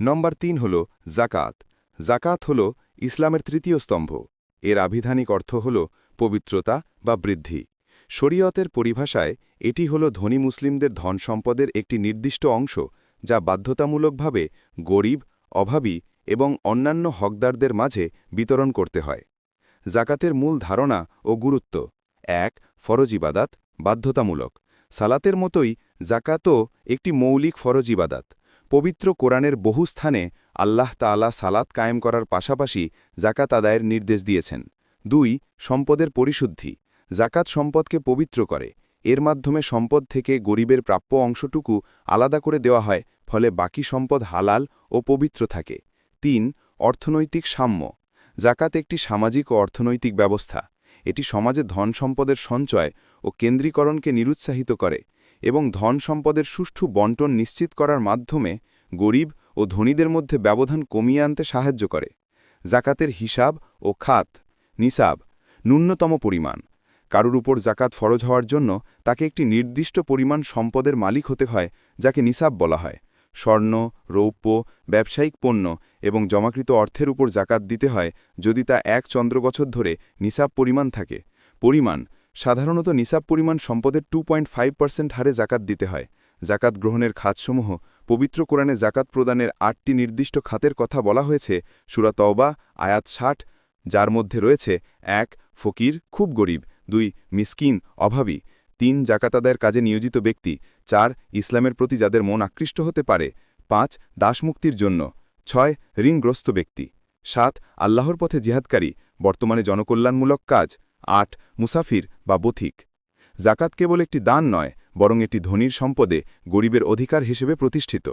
নম্বর তিন হল জাকাত। জাকাত হল ইসলামের তৃতীয় স্তম্ভ। এর আভিধানিক অর্থ হল পবিত্রতা বা বৃদ্ধি। শরীয়তের পরিভাষায় এটি হল ধনী মুসলিমদের ধন সম্পদের একটি নির্দিষ্ট অংশ, যা বাধ্যতামূলকভাবে গরিব, অভাবী এবং অন্যান্য হকদারদের মাঝে বিতরণ করতে হয়। জাকাতের মূল ধারণা ও গুরুত্ব। এক, ফরজ ইবাদাত, বাধ্যতামূলক। সালাতের মতোই জাকাতও একটি মৌলিক ফরজ ইবাদাত। পবিত্র কোরআনের বহু স্থানে আল্লাহ তাআলা সালাত কায়েম করার পাশাপাশি জাকাত আদায়ের নির্দেশ দিয়েছেন। দুই, সম্পদের পরিশুদ্ধি। জাকাত সম্পদকে পবিত্র করে। এর মাধ্যমে সম্পদ থেকে গরিবের প্রাপ্য অংশটুকু আলাদা করে দেওয়া হয়, ফলে বাকি সম্পদ হালাল ও পবিত্র থাকে। তিন, অর্থনৈতিক সাম্য। জাকাত একটি সামাজিক ও অর্থনৈতিক ব্যবস্থা। এটি সমাজে ধন সম্পদের সঞ্চয় ও কেন্দ্রীকরণকে নিরুৎসাহিত করে এবং ধন সম্পদের সুষ্ঠু বন্টন নিশ্চিত করার মাধ্যমে গরিব ও ধনীদের মধ্যে ব্যবধান কমিয়ে আনতে সাহায্য করে। জাকাতের হিসাব ও খাত, নিসাব, ন্যূনতম পরিমাণ। কারুর উপর জাকাত ফরজ হওয়ার জন্য তাকে একটি নির্দিষ্ট পরিমাণ সম্পদের মালিক হতে হয়, যাকে নিসাব বলা হয়। স্বর্ণ, রৌপ্য, ব্যবসায়িক পণ্য এবং জমাকৃত অর্থের উপর জাকাত দিতে হয় যদি তা এক চন্দ্র বছর ধরে নিসাব পরিমাণ থাকে। পরিমাণ, সাধারণত নিসাব পরিমাণ সম্পদের টু হারে জাকাত দিতে হয়। জাকাত গ্রহণের খাতসমূহ পবিত্র কোরআনে জাকাত প্রদানের আটটি নির্দিষ্ট খাতের কথা বলা হয়েছে, সুরা তওবা, আয়াত ষাট, যার মধ্যে রয়েছে, এক, ফকির, খুব গরিব, দুই, মিসকিন, অভাবী, তিন জাকাত আদায়ের কাজে নিয়োজিত ব্যক্তি, চার, ইসলামের প্রতি যাদের মন আকৃষ্ট হতে পারে, পাঁচ, দাসমুক্তির জন্য, ছয়, ঋণগ্রস্ত ব্যক্তি, সাত, আল্লাহর পথে জিহাদকারী, বর্তমানে জনকল্যাণমূলক কাজ, আট, মুসাফির বা বথিক। জাকাত কেবল একটি দান নয় বরং এটি ধনীর সম্পদে গরিবের অধিকার হিসেবে প্রতিষ্ঠিত।